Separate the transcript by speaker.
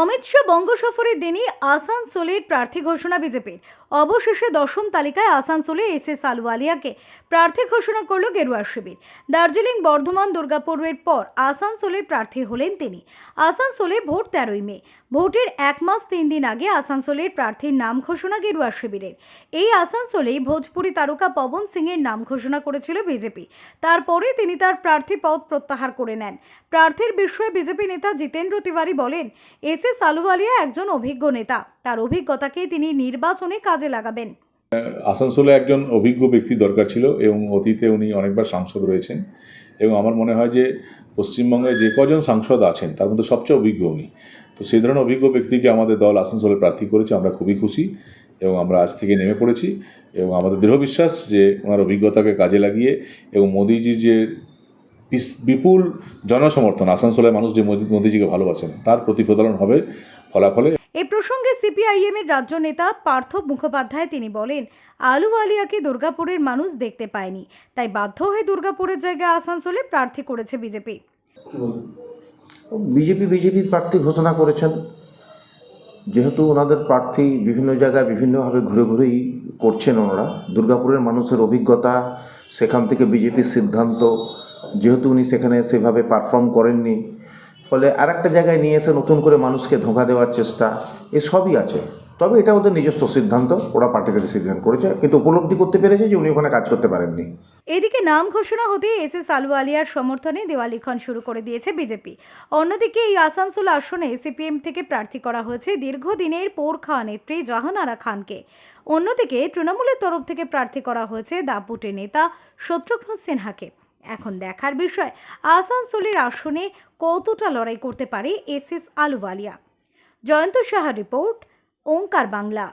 Speaker 1: অমিত শাহ বঙ্গ সফরের দিনই আসানসোলের প্রার্থী ঘোষণা বিজেপির। অবশেষে দশম তালিকায় আসানসোলে এস এস আলওয়ালিয়াকে প্রার্থী ঘোষণা করল গেরুয়া শিবির। দার্জিলিং, বর্ধমান, দুর্গাপুরের পর আসানসোলের প্রার্থী হলেন তিনি। আসানসোলে ভোট তেরোই মে। ভোটের এক মাস তিন দিন আগে আসানসোলের প্রার্থীর নাম ঘোষণা গেরুয়া শিবিরের। এই আসানসোলেই ভোজপুরি তারকা পবন সিংয়ের নাম ঘোষণা করেছিল বিজেপি। তারপরে তিনি তার প্রার্থী পদ প্রত্যাহার করে নেন। প্রার্থীর বিষয়ে বিজেপি নেতা জিতেন্দ্র তিওয়ারি বলেন এস এস আলুওয়ালিয়া একজন অভিজ্ঞ নেতা। তার অভিজ্ঞতাকে তিনি নির্বাচনে কাজে লাগাবেন।
Speaker 2: আসানসোলে একজন অভিজ্ঞ ব্যক্তি দরকার ছিল এবং অতীতে উনি অনেকবার সাংসদ রয়েছেন এবং আমার মনে হয় যে পশ্চিমবঙ্গে যে কজন সাংসদ আছেন, তার মধ্যে সবচেয়ে অভিজ্ঞ উনি। তো সেই ধরনের অভিজ্ঞ ব্যক্তিকে আমাদের দল আসানসোলে প্রার্থী করেছে, আমরা খুবই খুশি এবং আমরা আজ থেকে নেমে পড়েছি এবং আমাদের দৃঢ় বিশ্বাস যে ওনার অভিজ্ঞতাকে কাজে লাগিয়ে এবং মোদিজির যে বিপুল জনসমর্থন। আসানসোলের মানুষ যে মোদি- মোদিজিকে ভালোবাসেন তার প্রতিফলন হবে ফলাফলে।
Speaker 1: এ প্রসঙ্গে সিপিআইএম এর রাজ্য নেতা পার্থ মুখোপাধ্যায় তিনি বলেন আলুওয়ালিয়াকে দুর্গাপুরের মানুষ দেখতে পায়নি তাই বাধ্য হয়ে দুর্গাপুরের জায়গায় আসানসোলে প্রার্থী করেছে বিজেপি।
Speaker 3: বিজেপি বিজেপির প্রার্থী ঘোষণা করেছেন। যেহেতু ওনাদের প্রার্থী বিভিন্ন জায়গায় বিভিন্নভাবে ঘুরে ঘুরেই করছেন ওনারা দুর্গাপুরের মানুষের অভিজ্ঞতা সেখান থেকে বিজেপির সিদ্ধান্ত যেহেতু উনি সেখানে সেভাবে পারফর্ম করেননি, ফলে আর একটা জায়গায় নিয়ে এসে নতুন করে মানুষকে ধোঁকা দেওয়ার চেষ্টা, এসবই আছে। তবে এটা ওদের নিজস্ব সিদ্ধান্ত, ওরা পার্টিতে ডিসিশন করেছে, কিন্তু উপলব্ধি করতে পেরেছে যে উনি ওখানে কাজ করতে পারেননি।
Speaker 1: এদিকে নাম ঘোষণা হতে এস এস আলুওয়ালিয়ার সমর্থনে দেওয়ালিখন শুরু করে দিয়েছে বিজেপি। অন্যদিকে এই আসানসোল আসনে সিপিএম থেকে প্রার্থী করা হয়েছে দীর্ঘদিনের পোর খাওয়া নেত্রী জাহানারা খানকে। অন্যদিকে তৃণমূলের তরফ থেকে প্রার্থী করা হয়েছে দাপুটে নেতা শত্রুঘ্ন সিনহাকে। এখন দেখার বিষয়, আসানসোলের আসনে কতটা লড়াই করতে পারে S S Ahluwalia? Jayanta Saha report, Onkar Bangla.